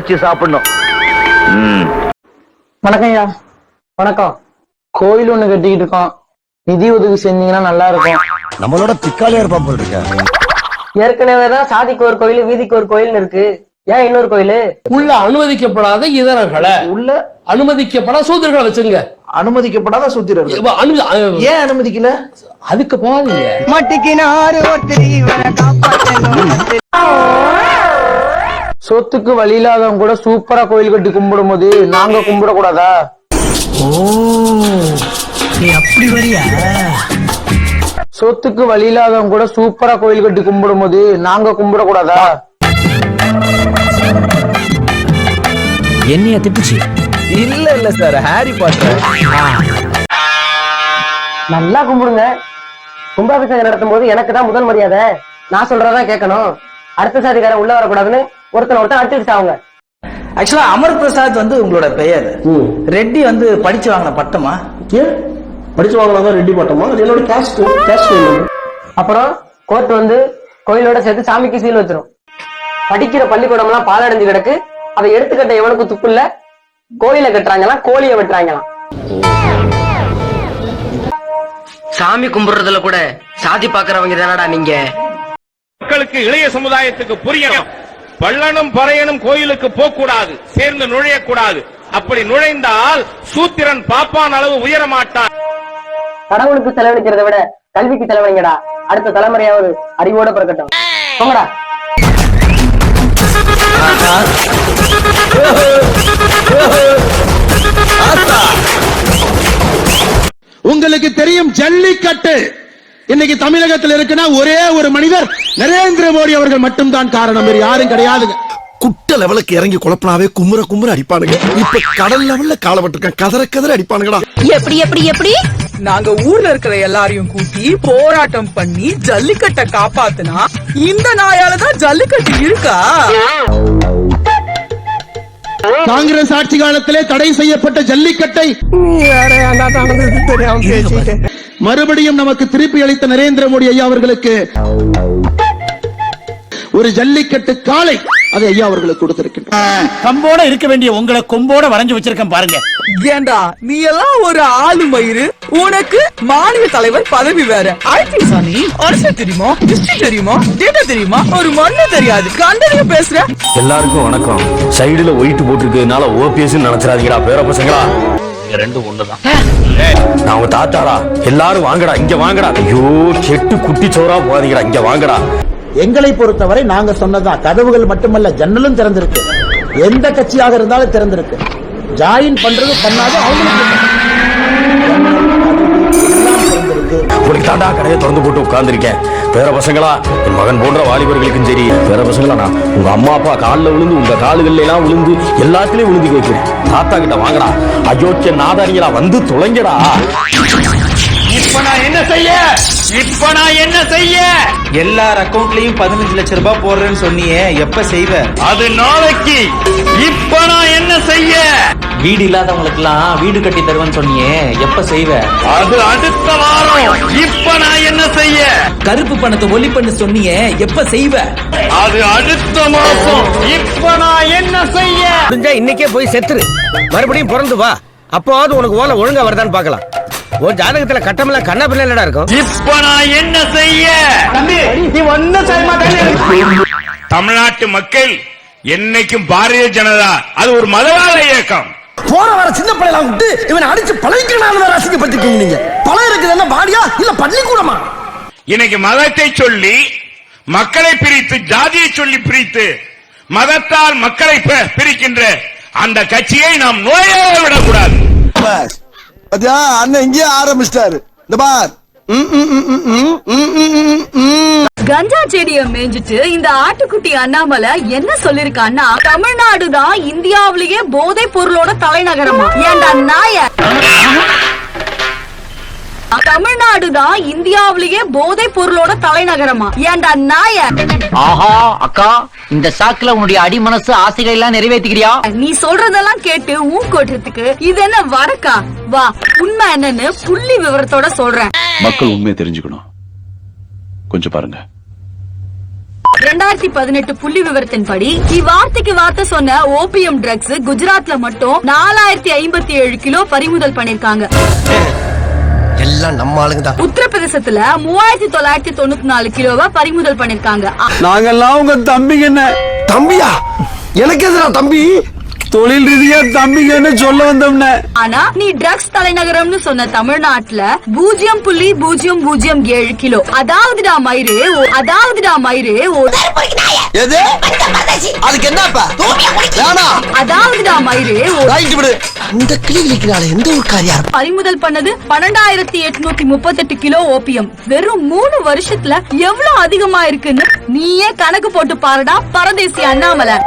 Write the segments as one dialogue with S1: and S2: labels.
S1: வச்சு சாப்பிடணும்.
S2: வணக்கம் ஐயா. வணக்கம். கோயில் ஒண்ணு கட்டிக்கிட்டு இருக்கோம். நிதி உதவி செஞ்சீங்கன்னா நல்லா இருக்கும்.
S3: நம்மளோட பிக்காலே இருப்பான் போல் இருக்க.
S2: ஏற்கனவே தான் சாதிக்கு ஒரு கோயில் வீதிக்கு ஒரு கோயில் இருக்கு. ஏன் இன்னொரு கோயில்?
S4: உள்ள அனுமதிக்கப்படாத இதரர்களை
S5: உள்ள?
S4: அனுமதிக்கப்படாத சூத்திரர்களை வச்சுங்க
S5: அனுமதிக்கப்படாத சூத்திரர்கள் ஏன் அனுமதிக்கல?
S4: அதுக்கு போகாதீங்க.
S2: சொத்துக்கு வழி இல்லாதவங்க கூட சூப்பரா கோயில் கட்டி கும்பிடும் போது நாங்க கும்பிட கூடாதா சொத்துக்கு வழி இல்லாதவங்க கூட சூப்பரா கோயில் கட்டி கும்பிடும் போது நாங்க கும்பிட கூடாதா
S6: என்னைய திட்டுச்சு?
S5: இல்ல இல்ல சார் ஹாரி பாட்டர்
S2: நல்லா கும்பிடுங்க. கும்பாபிஷேகம் நடத்தும் போது எனக்கு தான் முதல் மரியாதை. நான் சொல்றதா கேட்கணும். அடுத்த சாதிக்காரன் உள்ள வரக்கூடாதுன்னு ஒருத்தன் ஒருத்தன் அடிச்சுட்டு அவங்க
S5: ஆக்சுவலா அமர் பிரசாத் வந்து உங்களோட பெயர். ரெட்டி வந்து படிச்சு வாங்கின பட்டமா?
S7: ஏன்? படிச்சு வாங்கினாதான் ரெடி பட்டமா? என்னோட கேஸ்ட் கேஸ்ட்
S2: அப்புறம் கோர்ட் வந்து கோயிலோட சேர்த்து சாமிக்கு சீல் வச்சிரும். படிக்கிற பள்ளிக்கூடம் எல்லாம் பாலடைஞ்சு கிடக்கு. அதை எடுத்துக்கட்ட எவனுக்கு துப்பு இல்ல கோயில கட்டுறாங்களாம் கோழிய வெட்டுறாங்களாம்.
S8: சாமி கும்பிடுறதுல கூட சாதி பாக்குறவங்க தானடா நீங்க?
S9: மக்களுக்கு இளைய சமுதாயத்துக்கு புரியணும் பள்ளனும் பறையனும் கோயிலுக்கு போகக்கூடாது சேர்ந்து நுழையக்கூடாது. அப்படி நுழைந்தால் சூத்திரன் பாப்பான் அளவு உயர மாட்டான்
S2: கடவுளுக்கு செலவழிக்கிறதை விட கல்விக்கு செலவழிங்கடா. அடுத்த தலைமுறையாவது அறிவோட பிறக்கட்டும். போங்கடா.
S7: உங்களுக்கு தெரியும் ஜல்லிக்கட்டு. இன்னைக்கு தமிழகத்தில் இருக்குன்னா ஒரே ஒரு மனிதர் நரேந்திர மோடி அவர்கள் மட்டும்தான் காரணம். வேறு யாரும் கிடையாதுங்க.
S3: குட்ட லெவலுக்கு இறங்கி குழப்பினாவே குமுற குமுற அடிப்பானுங்க. இப்ப கடல் லெவல்ல காலப்பட்டிருக்கேன் கதற கதற அடிப்பானுங்கடா.
S10: எப்படி எப்படி எப்படி?
S11: நாங்க ஊர்ல இருக்கிற எல்லாரையும் கூட்டி போராட்டம் பண்ணி ஜல்லிக்கட்டை காப்பாத்துனா இந்த நாயாலதான் ஜல்லிக்கட்டு இருக்கா?
S7: காங்கிரஸ் ஆட்சி காலத்திலே தடை செய்யப்பட்ட ஜல்லிக்கட்டை மறுபடியும் நமக்கு திருப்பி அளித்த நரேந்திர மோடி ஐயா அவர்களுக்கு ஒரு ஜல்லிக்கட்டு காலை அதை ஐயா அவர்களுக்கு கொடுத்திருக்கின்றனர்
S6: கம்போட இருக்க வேண்டிய உங்களை கொம்போட வரைஞ்சு வச்சிருக்கேன் பாருங்க.
S11: ஏண்டா நீ எல்லாம் ஒரு ஆளு மயிறு. உனக்கு மாநில தலைவர் பதவி வேற. ஐடி சாணி அரசு தெரியுமா? ஹிஸ்டரி தெரியுமா? டேட்டா தெரியுமா? ஒரு மண்ணு தெரியாது. கண்டனையும் பேசுற.
S6: எல்லாருக்கும் வணக்கம். சைடுல ஒயிட் போட்டிருக்கிறதுனால ஓபிஎஸ் நினைச்சிடாதீங்கடா பேர பசங்களா. ரெண்டும் ஒண்ணுதான். நான் உங்க தாத்தாடா. எல்லாரும் வாங்கடா இங்க வாங்கடா. ஐயோ கெட்டு குட்டி சோறா போகாதீங்கடா இங்க வாங்கடா.
S5: எங்களை பொறுத்தவரை நாங்க சொன்னதான் கதவுகள் மட்டுமல்ல ஜன்னலும் திறந்திருக்கு. எந்த கட்சியாக இருந்தாலும் திறந்திருக்கு. ஜாயின் பண்றது பண்ணாது அவங்களுக்கு எல்லாம்
S6: உனக்கு தாண்டா கடையை திறந்து போட்டு உட்கார்ந்துருக்கேன். பேர பசங்களா என் மகன் போன்ற வாலிபர்களுக்கும் சரி பேர பசங்களா நான் உங்க அம்மா அப்பா காலில் விழுந்து உங்க காலுகள்ல எல்லாம் விழுந்து எல்லாத்துலயும் விழுந்து கேட்கிறேன் தாத்தா கிட்ட வாங்கடா. அயோக்கிய நாதாரிங்களா வந்து தொலைங்கடா.
S9: இப்ப நான் என்ன செய்ய? இப்ப நான் என்ன செய்ய?
S5: எல்லார் அக்கவுண்ட்லயும் பதினஞ்சு லட்சம் ரூபாய் போடுறேன்னு சொன்னியே எப்ப செய்வ?
S9: அது நாளைக்கு. இப்ப நான் என்ன செய்ய?
S5: வீடு இல்லாதவங்களுக்கு எல்லாம் வீடு கட்டி தருவேன்னு சொன்னியே எப்ப செய்வ?
S9: அது அடுத்த வாரம். இப்ப நான் என்ன செய்ய?
S5: கருப்பு பணத்தை ஒலி பண்ண சொன்னியே எப்ப செய்வ?
S9: அது அடுத்த மாசம். இப்ப நான் என்ன செய்ய?
S8: முடிஞ்சா இன்னைக்கே போய் செத்துரு. மறுபடியும் பிறந்து வா. அப்போவாவது உனக்கு ஓலை ஒழுங்கா வருதான்னு பார்க்கலாம். ஒரு ஜாதகத்துல கட்டமெல்லாம் கண்ணா பிள்ளை இருக்கும்?
S9: இப்ப நான் என்ன செய்ய? தமிழ்நாட்டு மக்கள் என்னைக்கும் பாரதிய ஜனதா அது ஒரு மதவாத இயக்கம்.
S3: போற வர சின்ன பிள்ளைலாம் விட்டு இவனை அடிச்சு பழகிக்கணும் வேற அசிங்கப்பட்டிருக்கீங்க நீங்க. பழம் இருக்குது என்ன பாடியா இல்ல பள்ளிக்கூடமா?
S9: இன்னைக்கு மதத்தை சொல்லி மக்களை பிரித்து ஜாதியை சொல்லி பிரித்து மதத்தால் மக்களை பிரிக்கின்ற அந்த கட்சியை நாம் நோயாக விடக்கூடாது.
S3: அண்ணன் இங்கே ஆரம்பிச்சிட்டாரு. இந்த பார்.
S10: கஞ்சா செடிய மேஞ்சிட்டு இந்த ஆட்டுக்குட்டி அண்ணாமலை என்ன சொல்லிருக்கான்னா தமிழ்நாடு தான் இந்தியாவிலேயே போதை பொருளோட தலைநகரமா? ஏண்டா நாய? தமிழ்நாடு தான் இந்தியாவிலேயே போதை பொருளோட தலைநகரமா? ஏண்டா நாய?
S8: ஆஹா அக்கா இந்த சாக்குல உன்னுடைய அடிமனசு ஆசைகள் எல்லாம் நிறைவேற்றிக்கிறியா
S10: நீ சொல்றதெல்லாம் கேட்டு ஊக்கோட்டுறதுக்கு இது என்ன வரக்கா வா உண்மை என்னன்னு புள்ளி விவரத்தோட சொல்றேன்.
S7: மக்கள் உண்மையை தெரிஞ்சுக்கணும். கொஞ்சம் பாருங்க.
S10: ரெண்டாயிரத்தி பதினெட்டு புள்ளி விவரத்தின்படி இவ்வார்த்தைக்கு வார்த்தை சொன்ன ஓபிஎம் ட்ரக்ஸ் குஜராத்ல மட்டும் நாலாயிரத்தி ஐம்பத்தி ஏழு கிலோ பறிமுதல் பண்ணிருக்காங்க.
S8: எல்லாம் நம்ம ஆளுங்க தான்
S10: உத்தரப்பிரதேசத்துல மூவாயிரத்தி தொள்ளாயிரத்தி தொண்ணூத்தி நாலு கிலோவா பறிமுதல் பண்ணிருக்காங்க.
S3: நாங்கெல்லாம் உங்க தம்பிங்க என்ன?
S8: தம்பியா? எனக்கு எதுடா தம்பி?
S3: தொழில் ரீதியா தம்பிங்கன்னு சொல்ல வந்தோம்னே.
S10: ஆனா நீ ட்ரக்ஸ் தலைநகரம்னு சொன்ன தமிழ்நாட்டுல பூஜ்ஜியம் புள்ளி பூஜ்ஜியம் பூஜ்ஜியம் ஏழு கிலோ. அதாவதுடா மயிறு அதாவதுடா மயிறு ஓ-
S3: எது? அதுக்கு என்னப்பா?
S10: அதாவதுடா மயிறு
S8: இந்த கிளி கிளிக்கிறாள் எந்த ஒரு காரியம்
S10: பறிமுதல் பண்ணது பன்னெண்டாயிரத்தி எட்நூத்தி முப்பத்தெட்டு கிலோ ஓபியம். வெறும் மூணு வருஷத்துல எவ்வளவு அதிகமா இருக்குன்னு நீயே கணக்கு போட்டு பாருடா பரதேசி அண்ணாமலை.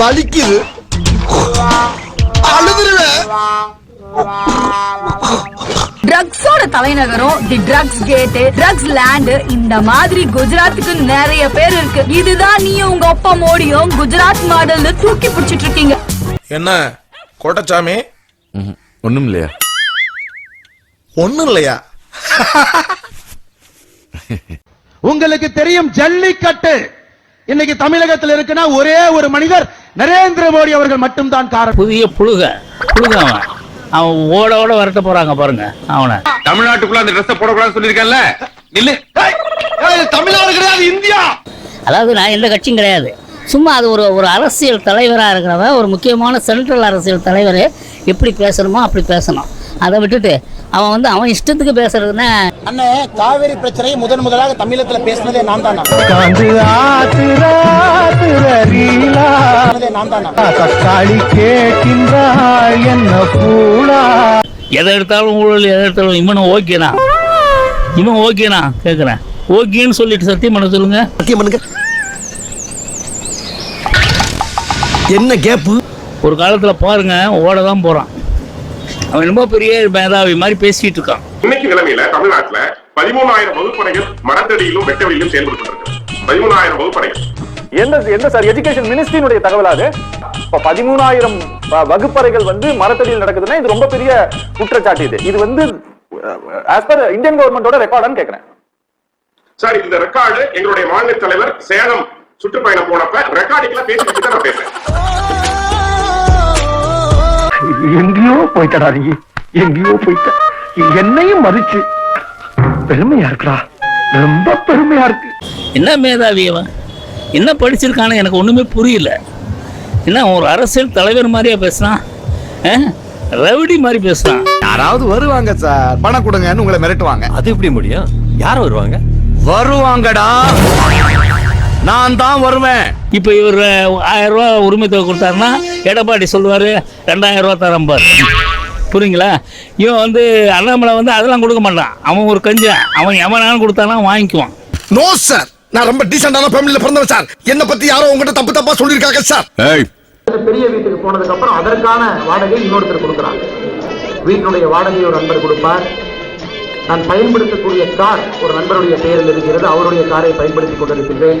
S3: வலிக்குது. அழுதுருவேன்
S10: ட்ரக்ஸோட தலைநகரம் the drugs gate drugs land இந்த மாதிரி குஜராத்துக்கு நிறைய பேர் இருக்கு. இதுதான் நீ உங்க அப்பா மோடியும் குஜராத் மாடல்னு தூக்கி பிடிச்சிட்டு இருக்கீங்க.
S7: என்ன? கோட்டச்சாமி?
S12: ஒண்ணும் இல்லையா?
S7: ஒண்ணும் இல்லையா? உங்களுக்கு தெரியும் ஜல்லிக்கட்டு. இன்னைக்கு தமிழகத்தில் இருக்குன்னா ஒரே ஒரு மனிதர் நரேந்திர மோடி அவர்கள் மட்டும்தான் காரணம்.
S4: புதிய புழுக புழுக அவன். அவன் ஓட ஓட விரட்ட போறாங்க பாருங்க அவனை.
S13: தமிழ்நாட்டுக்குள்ள அந்த ட்ரெஸ் போடக்கூடாதுன்னு சொல்லியிருக்கேன்ல? நில்லு.
S7: தமிழ்நாடு கிடையாது இந்தியா!
S14: அதாவது நான் எந்த கட்சியும் கிடையாது. சும்மா அது ஒரு ஒரு அரசியல் தலைவராக இருக்கிறவன் ஒரு முக்கியமான சென்ட்ரல் அரசியல் தலைவர் எப்படி பேசணுமோ அப்படி பேசணும். அதை விட்டுட்டு அவன் வந்து அவன் இஷ்டத்துக்கு பேசுறதுன்னா
S15: அண்ணே காவேரி பிரச்சனையை முதன் முதலாக தமிழத்துல பேசினதே நான் தானா? நான் தானா?
S4: எதை எடுத்தாலும் ஊழல் எதை எடுத்தாலும் இவனும் ஓகேனா இவன் ஓகேனா கேட்குறேன் ஓகேன்னு சொல்லிட்டு சத்தியம் பண்ண சொல்லுங்க.
S8: சத்தியம் பண்ணுங்க என்ன கேப்பு?
S4: ஒரு காலத்துல பாருங்க ஓட தான் போறான். அவன் ரொம்ப பெரிய மேதாவி மாதிரி பேசிட்டு இருக்கான்.
S13: இன்னைக்கு நிலைமையில தமிழ்நாட்டுல பதிமூணாயிரம் வகுப்பறைகள் மரத்தடியிலும் வெட்டவெளியிலும் செயல்பட்டு பதிமூணாயிரம் வகுப்பறைகள்.
S16: என்ன என்ன சார் எஜுகேஷன் மினிஸ்ட்ரியினுடைய தகவல் அது? இப்ப பதிமூணாயிரம் வகுப்பறைகள் வந்து மரத்தடியில் நடக்குதுன்னா இது ரொம்ப பெரிய குற்றச்சாட்டு இது. இது வந்து ஆஸ் பர் இந்தியன் கவர்மெண்டோட ரெக்கார்டான்னு கேக்குறேன்.
S13: சார் இந்த ரெக்கார்டு எங்களுடைய மாநில தலைவர் சேலம் சுற்றுப்பயணம் போனப்ப ரெக்கார்டிங்லாம் பேசிட்டு தான் நான் பேசுறேன்.
S16: எங்கேயோ போயிட்டடா நீ. எங்கேயோ போயிட்ட. என்னையும் மதிச்சு பெருமையா இருக்குடா. ரொம்ப பெருமையா இருக்கு.
S4: என்ன மேதாவி அவன் என்ன படிச்சிருக்கான்னு எனக்கு ஒண்ணுமே புரியல. என்ன ஒரு அரசியல் தலைவர் மாதிரியா பேசுறான்? ஆ? ரவுடி மாதிரி பேசுறான்.
S3: யாராவது வருவாங்க சார். பணம் கொடுங்கன்னு உங்களை மிரட்டுவாங்க.
S16: அது எப்படி முடியும்? யார் வருவாங்க?
S3: வருவாங்கடா. நான் தான் வருவேன்.
S4: இப்ப இவர் ஆயிரம் ரூபாய் உரிமை தொகை கொடுத்தாருன்னா எடப்பாடி சொல்லுவாரு ரெண்டாயிரம் ரூபாய் தரேன் பாரு. புரியுங்களா? இவன் வந்து அண்ணாமலை வந்து அதெல்லாம் கொடுக்க மாட்டான். அவன் ஒரு கஞ்சன் அவன் எவனாலும் கொடுத்தானா வாங்கிக்குவான்.
S3: நோ சார் நான் ரொம்ப டீசென்டான ஃபேமிலில பிறந்தவன் சார் என்ன பத்தி யாரோ உங்ககிட்ட தப்பு தப்பா சொல்லிருக்காங்க சார்
S15: பெரிய வீட்டுக்கு போனதுக்கு அப்புறம் அதற்கான வாடகை இன்னொருத்தர் கொடுக்குறான் வீட்டுடைய வாடகை ஒரு நண்பர் கொடுப்பார். நான் பயன்படுத்தக்கூடிய கார் ஒரு நண்பருடைய பெயரில் இருக்கிறது. அவருடைய காரை பயன்படுத்திக் கொண்டிருக்கின்றேன்.